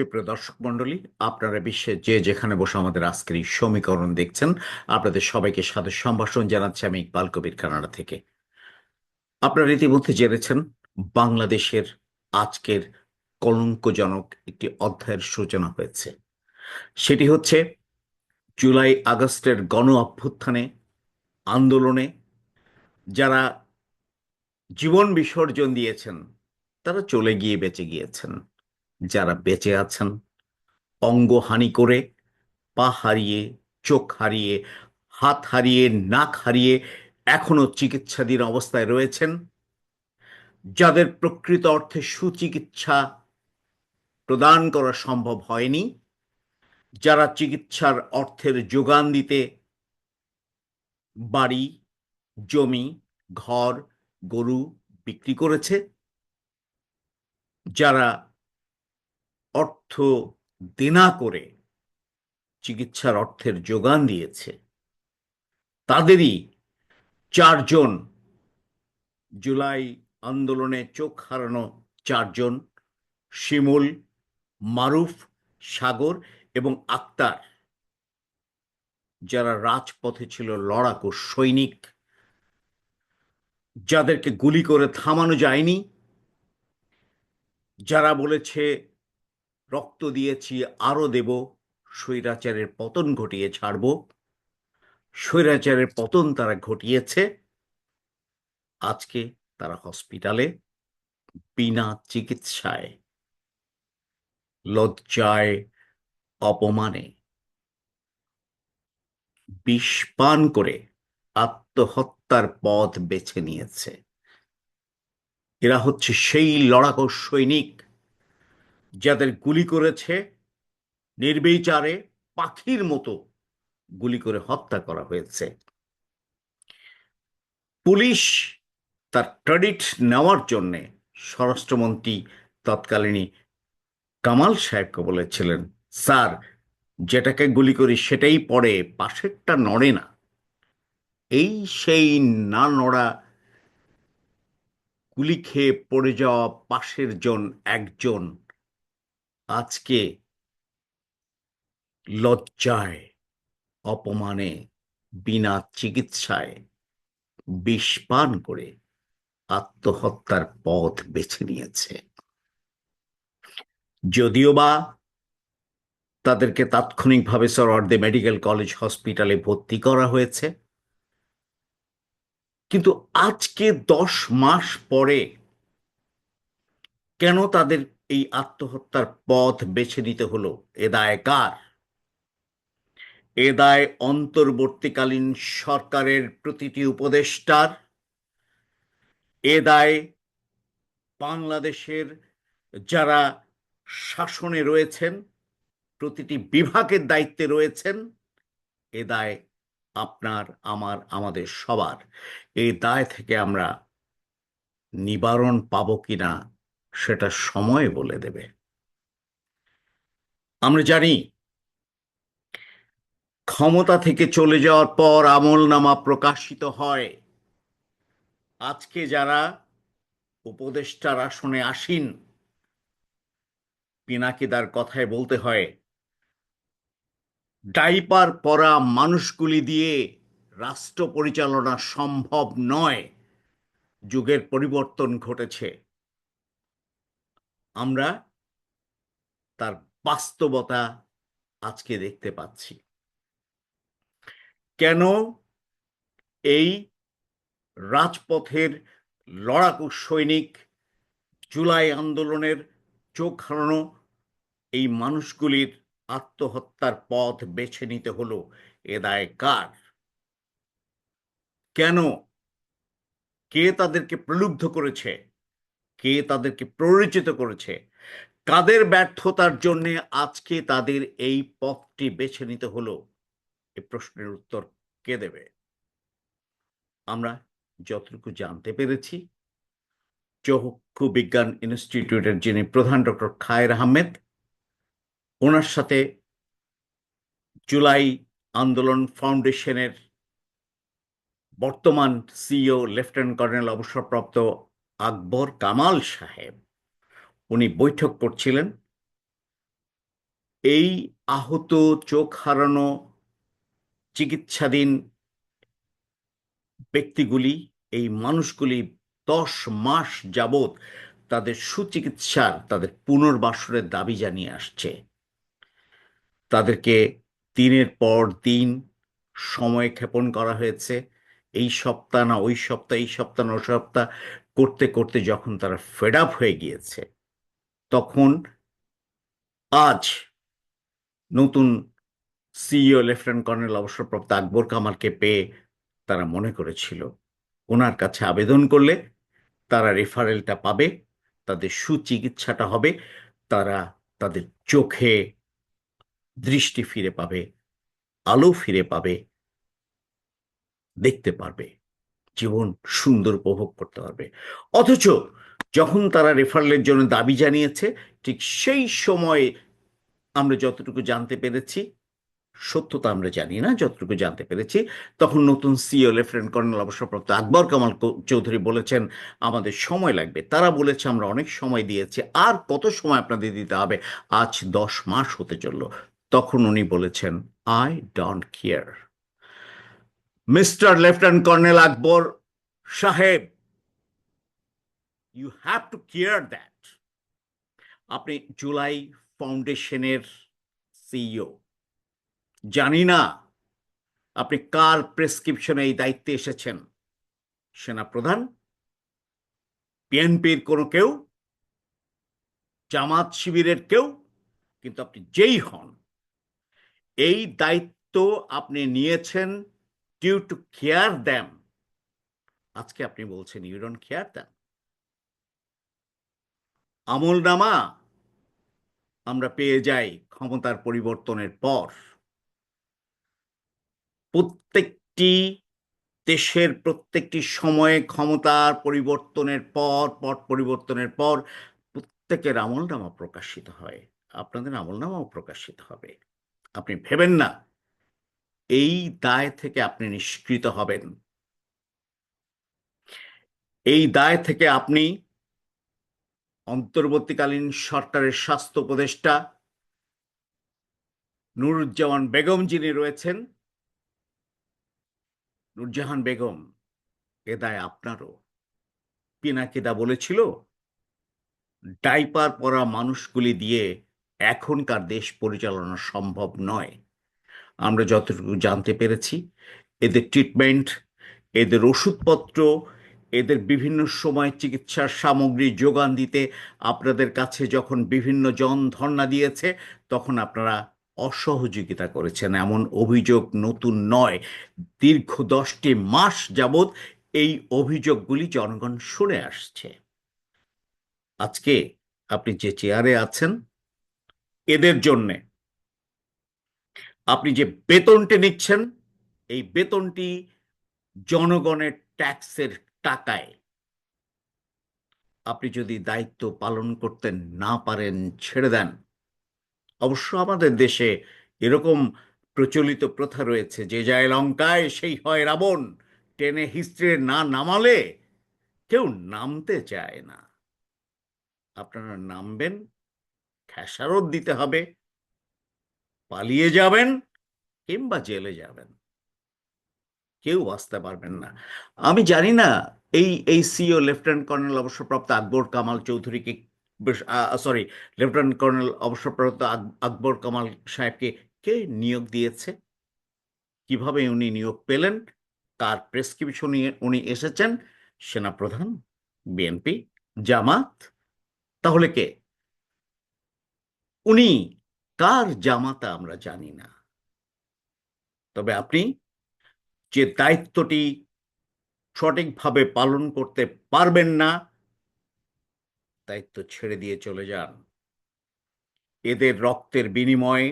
সুপ্রিয় দর্শক মণ্ডলী, আপনারা বিশ্বে যে যেখানে বসে আমাদের আজকের এই সমীকরণ দেখছেন, আপনাদের সবাইকে সাদর সম্ভাষণ জানাচ্ছি আমি ইকবাল কবির কানাডা থেকে। আপনারা ইতিমধ্যে জেনেছেন, বাংলাদেশের আজকের কলঙ্কজনক একটি অধ্যায়ের সূচনা হয়েছে। সেটি হচ্ছে, জুলাই আগস্টের গণ অভ্যুত্থানে, আন্দোলনে যারা জীবন বিসর্জন দিয়েছেন, তারা চলে গিয়ে বেঁচে গিয়েছেন। যারা বেঁচে আছেন, অঙ্গহানি করে পা হারিয়ে, চোখ হারিয়ে, হাত হারিয়ে, নাক হারিয়ে এখনও চিকিৎসাধীন অবস্থায় রয়েছেন, যাদের প্রকৃত অর্থে সুচিকিৎসা প্রদান করা সম্ভব হয়নি, যারা চিকিৎসার অর্থের যোগান দিতে বাড়ি, জমি, ঘর, গরু বিক্রি করেছে, যারা অর্থ দেনা করে চিকিৎসার অর্থের যোগান দিয়েছে। তাদেরই চারজন জুলাই আন্দোলনে চোখ হারানো চারজন শিমুল, মারুফ, সাগর এবং আক্তার, যারা রাজপথে ছিল লড়াকু সৈনিক, যাদেরকে গুলি করে থামানো যায়নি। যারা বলেছে রক্ত দিয়েছি, আরও দেব। স্বৈরাচারের পতন ঘটিয়ে ছাড়ব। স্বৈরাচারের পতন তারা ঘটিয়েছে। আজকে তারা হসপিটালে, বিনা চিকিৎসায়, লজ্জায়, অপমানে, বিষ পান করে আত্মহত্যার পথ বেছে নিয়েছে। এরা হচ্ছে সেই লড়াকু সৈনিক। যাদের গুলি করেছে, নির্বিচারে পাখির মতো গুলি করে হত্যা করা হয়েছে। পুলিশ তার ক্রেডিট নেওয়ার জন্যে স্বরাষ্ট্রমন্ত্রী তৎকালীনই কামাল সাহেবকে বলেছিলেন, স্যার, যেটাকে গুলি করি সেটাই পড়ে পাশেরটা নড়ে না। এই সেই না নড়া গুলি খেয়ে পড়ে যাওয়া পাশের জন, একজন আজকে লজ্জায়, অপমানে, বিনা চিকিৎসায় বিষ পান করে আত্মহত্যার পথ বেছে নিয়েছে। যদিও বা তাদেরকে তাৎক্ষণিকভাবে সরওয়ার্দে মেডিকেল কলেজ হসপিটালে ভর্তি করা হয়েছে, কিন্তু আজকে দশ মাস পরে কেন তাদের এই আত্মহত্যার পথ বেছে নিতে হলো এ দায় কার? এ দায় অন্তর্বর্তীকালীন সরকারের প্রতিটি উপদেষ্টার। এ দায় বাংলাদেশের যারা শাসনে রয়েছেন, প্রতিটি বিভাগের দায়িত্বে রয়েছেন এ দায় আপনার, আমার, আমাদের সবার। এই দায় থেকে আমরা নিবারণ পাবো কিনা সেটা সময় বলে দেবে। আমরা জানি, ক্ষমতা থেকে চলে যাওয়ার পর আমলনামা প্রকাশিত হয়। আজকে যারা উপদেষ্টার আসনে আসীন, পিনাকিদার কথায় বলতে হয়, ডাইপার পরা মানুষগুলি দিয়ে রাষ্ট্র পরিচালনা সম্ভব নয়। যুগের পরিবর্তন ঘটেছে। আমরা তার বাস্তবতা আজকে দেখতে পাচ্ছি। কেন এই রাজপথের লড়াকু সৈনিক জুলাই আন্দোলনের চোখ হারানো এই মানুষগুলির আত্মহত্যার পথ বেছে নিতে হলো এ দায় কার? কেন? কে তাদেরকে প্রলুব্ধ করেছে? কে তাদেরকে প্ররোচিত করেছে? কাদের ব্যর্থতার জন্য আজকে তাদের এই পথটি বেছে নিতে হলো? এ প্রশ্নের উত্তর কে দেবে? আমরা যতটুকু জানতে পেরেছি, চক্ষু বিজ্ঞান ইনস্টিটিউটের যিনি প্রধান ডক্টর খায়ের আহমেদ, ওনার সাথে জুলাই আন্দোলন ফাউন্ডেশনের বর্তমান সিইও লেফটেন্যান্ট কর্নেল অবসরপ্রাপ্ত আকবর কামাল সাহেব। উনি বৈঠক করছিলেন। এই আহত, চোখ হারানো, চিকিৎসাধীন ব্যক্তিগুলি, এই মানুষগুলি দশ মাস যাবৎ তাদের সুচিকিৎসার, তাদের পুনর্বাসনের দাবি জানিয়ে আসছে। তাদেরকে দিনের পর দিন সময় ক্ষেপণ করা হয়েছে। এই সপ্তাহ না, ওই সপ্তাহ, এই সপ্তাহ না, ওই সপ্তাহ করতে করতে যখন তারা ফেড আপ হয়ে গিয়েছে, তখন আজ নতুন সিইও লেফটেন্যান্ট কর্নেল অবসরপ্রাপ্ত আকবর কামালকে পেয়ে তারা মনে করেছিল, ওনার কাছে আবেদন করলে তারা রেফারেলটা পাবে, তাদের সুচিকিৎসাটা হবে, তারা তাদের চোখে দৃষ্টি ফিরে পাবে, আলো ফিরে পাবে, দেখতে পারবে। জীবন সুন্দর উপভোগ করতে পারবে। অথচ যখন তারা রেফারেলের জন্য দাবি জানিয়েছে, ঠিক সেই সময়ে আমরা যতটুকু জানতে পেরেছি, সত্যতা আমরা জানি না, যতটুকু জানতে পেরেছি, তখন নতুন সিও লেফটেন্যান্ট কর্নেল অবসরপ্রাপ্ত আকবর কামাল চৌধুরী বলেছেন, আমাদের সময় লাগবে। তারা বলেছে, আমরা অনেক সময় দিয়েছি, আর কত সময় আপনাদের দিতে হবে? আজ দশ মাস হতে চলল। তখন উনি বলেছেন I don't care mister lieutenant colonel Akbar সাহেব you have to care that আপনি জুলাই ফাউন্ডেশনের সিইও জানি না আপনি কার প্রেসক্রিপশনে এই দায়িত্বে এসেছেন সেনাপ্রধান বিএনপির কোনো কেউ জামাত শিবিরের কেউ কিন্তু আপনি যেই হন এই দায়িত্ব আপনি নিয়েছেন ডিউ টু কেয়ার দ্যাম আজকে আপনি বলছেন ইউ ডোন্ট কেয়ার দ্যাম আমল নামা আমরা পেয়ে যাই ক্ষমতার পরিবর্তনের পর। প্রত্যেকটি দেশের প্রত্যেকটি সময়ে ক্ষমতার পরিবর্তনের পর, পট পরিবর্তনের পর প্রত্যেকের আমলনামা প্রকাশিত হয়। আপনাদের আমলনামাও প্রকাশিত হবে। আপনি ভেবেন না এই দায় থেকে আপনি নিষ্কৃত হবেন। এই দায় থেকে আপনি অন্তর্বর্তীকালীন সরকারের স্বাস্থ্য উপদেষ্টা নুরুজ্জামান বেগম যিনি রয়েছেন, নুরজাহান বেগম এ দায় আপনারও। পিনাকিদা বলেছিল, ডাইপার পরা মানুষগুলি দিয়ে এখনকার দেশ পরিচালনা সম্ভব নয়। আমরা যতটুকু জানতে পেরেছি, এদের ট্রিটমেন্ট এদের ওষুধপত্র, এদের বিভিন্ন সময় চিকিৎসার সামগ্রী যোগান দিতে আপনাদের কাছে যখন বিভিন্ন জন ধর্ণা দিয়েছে, তখন আপনারা অসহযোগিতা করেছেন। এমন অভিযোগ নতুন নয়। দীর্ঘ দশটি মাস যাবৎ এই অভিযোগগুলি জনগণ শুনে আসছে। আজকে আপনি যে চেয়ারে আছেন, এদের জন্যে আপনি যে বেতনটি নিচ্ছেন, এই বেতনটি জনগণের ট্যাক্সের টাকায় আপনি যদি দায়িত্ব পালন করতে না পারেন, ছেড়ে দেন। অবশ্য আমাদের দেশে এরকম প্রচলিত প্রথা রয়েছে, যে যায় লঙ্কায়, সেই হয় রাবণ। টেনে হিস্ট্রি না নামালে কেউ নামতে চায় না। আপনারা নামবেন, খেসারত দিতে হবে। পালিয়ে যাবেন কিংবা জেলে যাবেন। কেউ বাঁচতে পারবেন না। আমি জানি না, এই এই সিও লেফটেন্যান্ট কর্নেল অবসরপ্রাপ্ত আকবর কামাল চৌধুরীকে সরি লেফটেন্যান্ট কর্নেল অবসরপ্রাপ্ত আকবর কামাল সাহেবকে কে নিয়োগ দিয়েছে? কীভাবে উনি নিয়োগ পেলেন? কার প্রেসক্রিপশন উনি এসেছেন। সেনাপ্রধান বিএনপি জামাত। তাহলে কে? উনি কার জামাতা আমরা জানি না। তবে আপনি যে দায়িত্বটি সঠিকভাবে পালন করতে পারবেন না, দায়িত্ব ছেড়ে দিয়ে চলে যান। এদের রক্তের বিনিময়ে,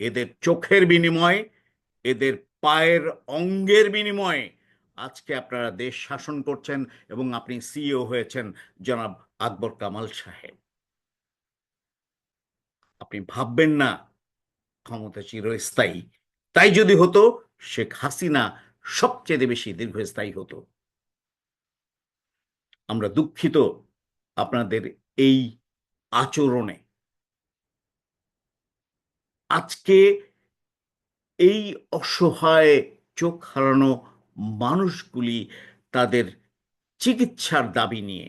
এদের চোখের বিনিময়ে, এদের পায়ের অঙ্গের বিনিময়ে আজকে আপনারা দেশ শাসন করছেন এবং আপনি সিইও হয়েছেন জনাব আকবর কামাল সাহেব। আপনি ভাববেন না ক্ষমতা চিরস্থায়ী তাই যদি হতো, শেখ হাসিনা সবচেয়ে বেশি দীর্ঘস্থায়ী হতো। আমরা দুঃখিত আপনাদের এই আচরণে। আজকে এই অসহায় চোখ হারানো মানুষগুলি তাদের চিকিৎসার দাবি নিয়ে,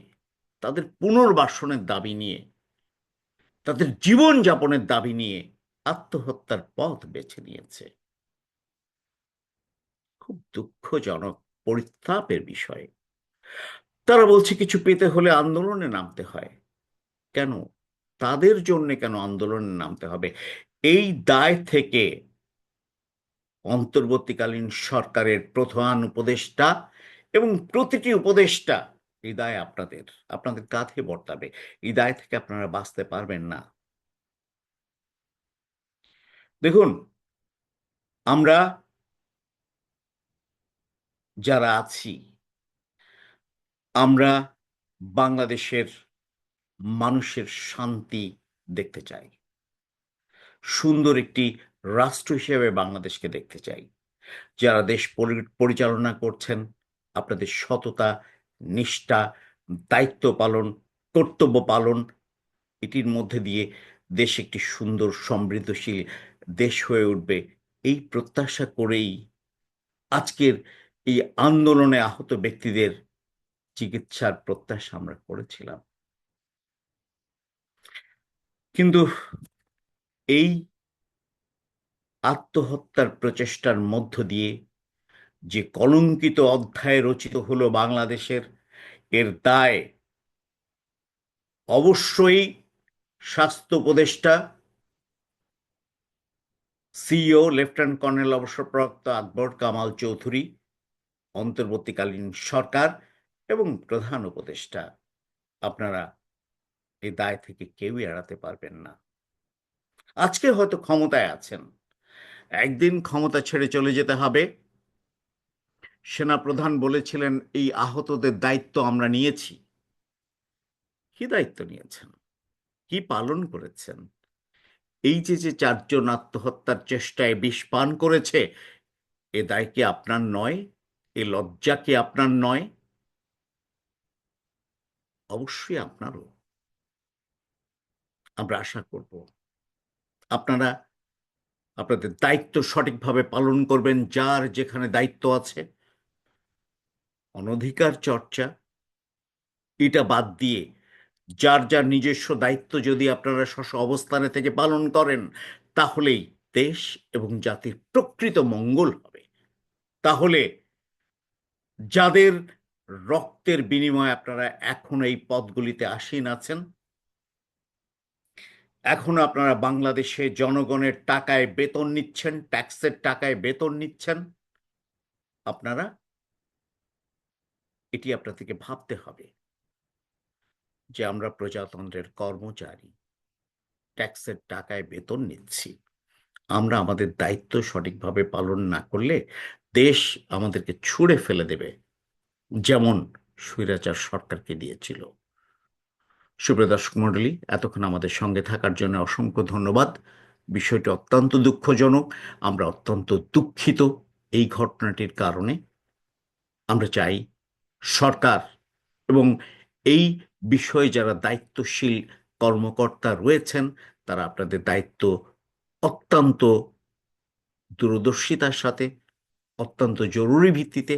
তাদের পুনর্বাসনের দাবি নিয়ে তাদের জীবন যাপনের দাবি নিয়ে আত্মহত্যার পথ বেছে নিয়েছে। খুব দুঃখজনক পরিতাপের বিষয়। তারা বলছে, কিছু পেতে হলে আন্দোলনে নামতে হয়। কেন? তাদের জন্য কেন আন্দোলনে নামতে হবে? এই দায় থেকে অন্তর্বর্তীকালীন সরকারের প্রধান উপদেষ্টা এবং প্রতিটি উপদেষ্টা এই দায় আপনাদের আপনাদের কাঁধে বর্তাবে। এই দায় থেকে আপনারা বাঁচতে পারবেন না। দেখুন, আমরা যারা আছি, আমরা বাংলাদেশের মানুষের শান্তি দেখতে চাই। সুন্দর একটি রাষ্ট্র হিসেবে বাংলাদেশকে দেখতে চাই। যারা দেশ পরিচালনা করছেন, আপনাদের সততা নিষ্ঠা, দায়িত্ব পালন, কর্তব্য পালন, এটির মধ্যে দিয়ে দেশ একটি সুন্দর, সমৃদ্ধশীল দেশ হয়ে উঠবে। এই প্রত্যাশা করেই আজকের এই আন্দোলনে আহত ব্যক্তিদের চিকিৎসার প্রত্যাশা আমরা করেছিলাম। কিন্তু এই আত্মহত্যার প্রচেষ্টার মধ্য দিয়ে যে কলঙ্কিত অধ্যায় রচিত হলো বাংলাদেশের এর দায় অবশ্যই স্বাস্থ্য উপদেষ্টা, সিইও, লেফটেন্যান্ট কর্নেল অবসরপ্রাপ্ত আকবর কামাল চৌধুরী, অন্তর্বর্তীকালীন সরকার এবং প্রধান উপদেষ্টা। আপনারা এই দায় থেকে কেউই এড়াতে পারবেন না। আজকে হয়তো ক্ষমতায় আছেন। একদিন ক্ষমতা ছেড়ে চলে যেতে হবে। সেনাপ্রধান বলেছিলেন, এই আহতদের দায়িত্ব আমরা নিয়েছি। কি দায়িত্ব নিয়েছেন? কি পালন করেছেন? এই যে যে চারজন আত্মহত্যার চেষ্টায় বিষ পান করেছে, এ দায় কি আপনার নয়? এ লজ্জা কি আপনার নয়? অবশ্যই আপনারও। আমরা আশা করব। আপনারা, আপনাদের দায়িত্ব সঠিকভাবে পালন করবেন, যার যেখানে দায়িত্ব আছে। অনধিকার চর্চা, এটা বাদ দিয়ে যার যার নিজস্ব দায়িত্ব যদি আপনারা স্ব অবস্থানে থেকে পালন করেন, তাহলেই দেশ এবং জাতির প্রকৃত মঙ্গল হবে। তাহলে যাদের রক্তের বিনিময়ে আপনারা এখন এই পদগুলিতে আসীন আছেন, এখন আপনারা বাংলাদেশে জনগণের টাকায় বেতন নিচ্ছেন, ট্যাক্সের টাকায় বেতন নিচ্ছেন, আপনারা এটি আপনাদেরকে ভাবতে হবে যে আমরা প্রজাতন্ত্রের কর্মচারী, ট্যাক্সের টাকায় বেতন নিচ্ছি। আমরা আমাদের দায়িত্ব সঠিকভাবে পালন না করলে দেশ আমাদেরকে ছুঁড়ে ফেলে দেবে, যেমন স্বৈরাচার সরকারকে দিয়েছিল। সুপ্রিয় দর্শক মণ্ডলী, এতক্ষণ আমাদের সঙ্গে থাকার জন্য অসংখ্য ধন্যবাদ। বিষয়টি অত্যন্ত দুঃখজনক। আমরা অত্যন্ত দুঃখিত এই ঘটনাটির কারণে। আমরা চাই সরকার এবং এই বিষয়ে যারা দায়িত্বশীল কর্মকর্তা রয়েছেন, তারা আপনাদের দায়িত্ব অত্যন্ত দূরদর্শিতার সাথে, অত্যন্ত জরুরি ভিত্তিতে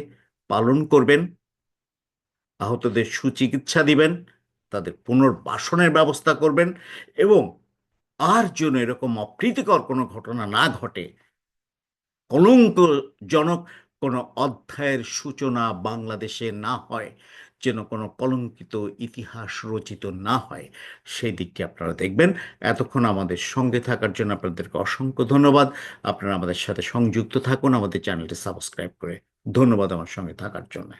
পালন করবেন। আহতদের সুচিকিৎসা দিবেন, তাদের পুনর্বাসনের ব্যবস্থা করবেন এবং আর যেন এরকম অপ্রীতিকর কোনো ঘটনা না ঘটে, কলঙ্কজনক কোনো অধ্যায়ের সূচনা বাংলাদেশে না হয়, যেন কোনো কলঙ্কিত ইতিহাস রচিত না হয়, সেই দিকটি আপনারা দেখবেন। এতক্ষণ আমাদের সঙ্গে থাকার জন্য আপনাদেরকে অসংখ্য ধন্যবাদ। আপনারা আমাদের সাথে সংযুক্ত থাকুন, আমাদের চ্যানেলটি সাবস্ক্রাইব করে ধন্যবাদ আমার সঙ্গে থাকার জন্য।